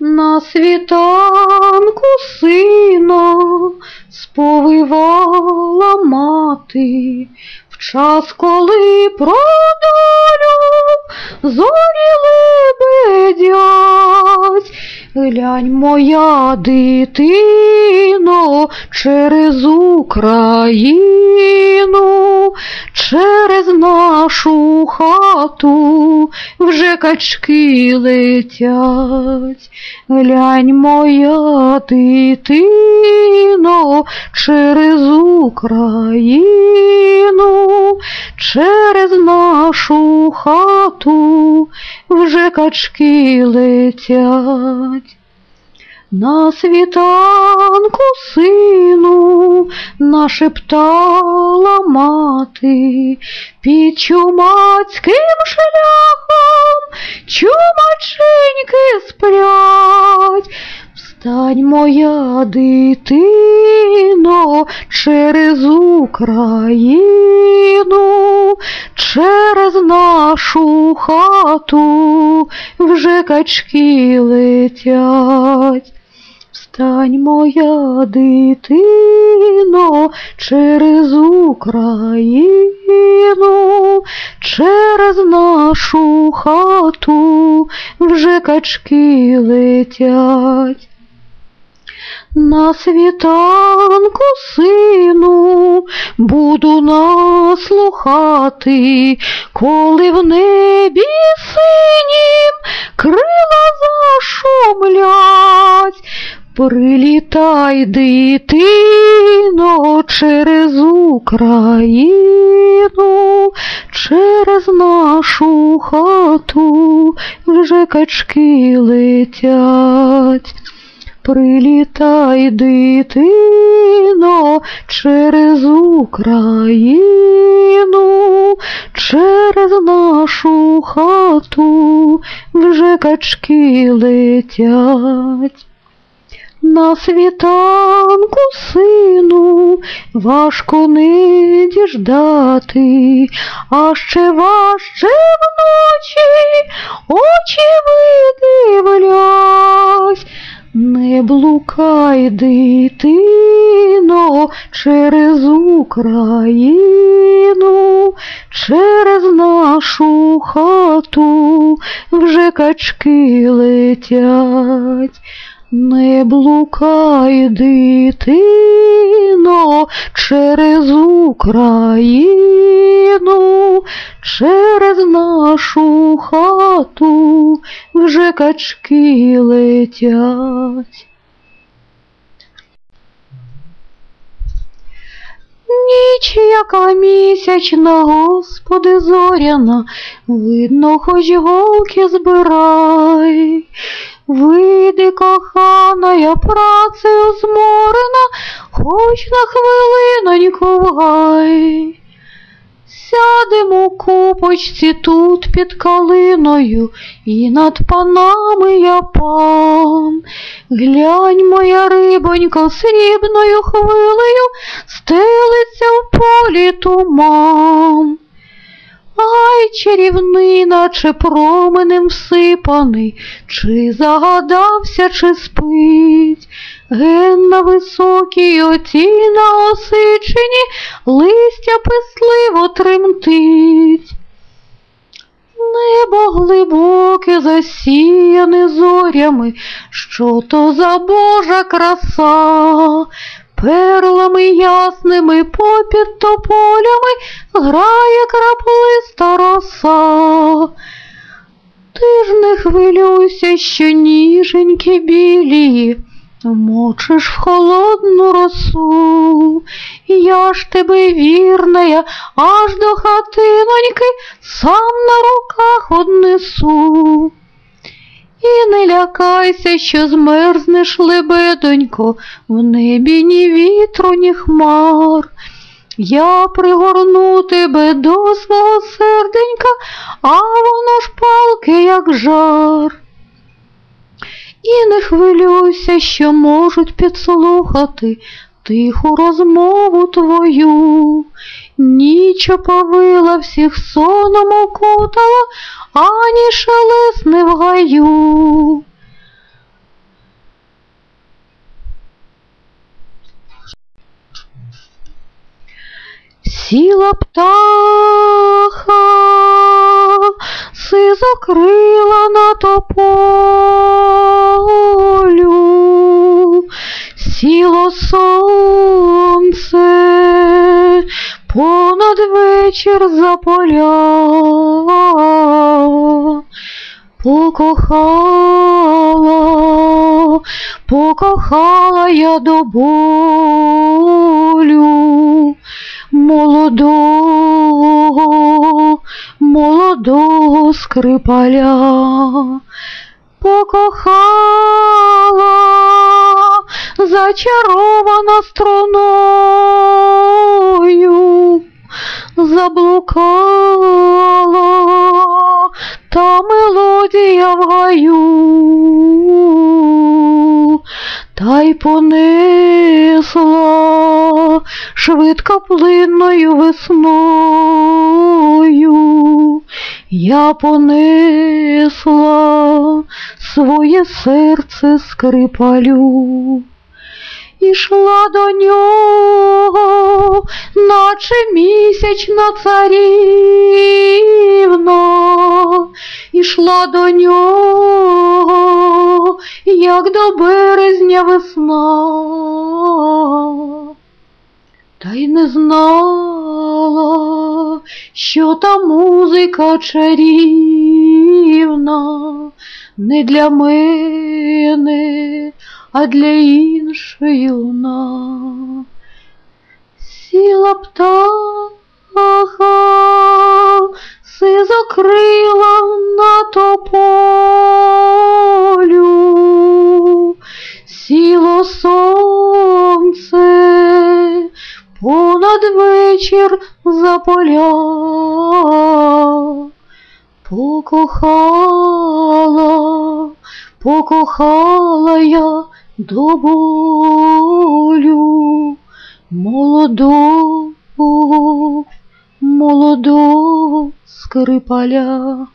На світанку сина сповивала мати, в час, коли про долю зоріли. Глянь, моя дитино, через Україну, через нашу хату вже качки летять. Глянь, моя дитино, через Україну, через нашу хату вже качки летять. На світанку сину нашептала мати, під чумацьким шляхом чумаченьки сплять. Встань, моя дитино, через Україну, через нашу хату вже качки летять. Встань, моя дитино, через Україну, через нашу хату вже качки летять. На світанку, сину, буду наслухати, коли в небі синім крила зашумлять. Прилітай, дитино, через Україну, через нашу хату вже качки летять. Прилітай, дитино, через Україну, через нашу хату вже качки летять. На світанку, сину, важко не діждати, а ще важче вночі очі видивлять. Не блукай, дитино, через Україну, через нашу хату вже качки летять. Не блукай, дитино, через Україну, через нашу хату вже качки летять. Ніч, яка місячна, Господи, зоряна, видно, хоч голки збирай. Вийди, кохана, я працею зморена, хоч на хвилиноньку в гай. Сядемо у купочці тут під калиною, і над панами я пан. Глянь, моя рибонька, срібною хвилею стелиться в полі туман. Ай, чарівний, наче променем всипаний, чи загадався, чи спить. Ген на високій оті на осичині листя писливо тремтить. Небо глибоке засіяне зорями, що то за Божа краса, перлами ясними попід тополями грає краплиста роса. Ти ж не хвилюйся, що ніженькі білі, мочиш в холодну росу. Я ж тебе вірная, аж до хатиноньки сам на руках однесу. І не лякайся, що змерзнеш, лебедонько, в небі ні вітру, ні хмар. Я пригорну тебе до свого серденька, а воно ж палке, як жар. І не хвилюйся, що можуть підслухати тиху розмову твою, ніч оповила всіх соном окутала, ані шелест не в гаю. Сіла птаха, сизокрила на топо. За поля, покохала, покохала я до болю молодого, молодого скрипаля, покохала, зачарована струною, заблукала та мелодія в гаю, та й понесла швидкоплинною весною. Я понесла своє серце скрипалю. Ішла до нього, наче місячна царівна, ішла до нього, як до березня весна, та й не знала, що та музика чарівна не для мене, а для іншої луна. Сіла птаха, сизокрила на тополю, сіло сонце понад вечір за поля, покохала, покохала я до болю молодого, молодов, скрипаля.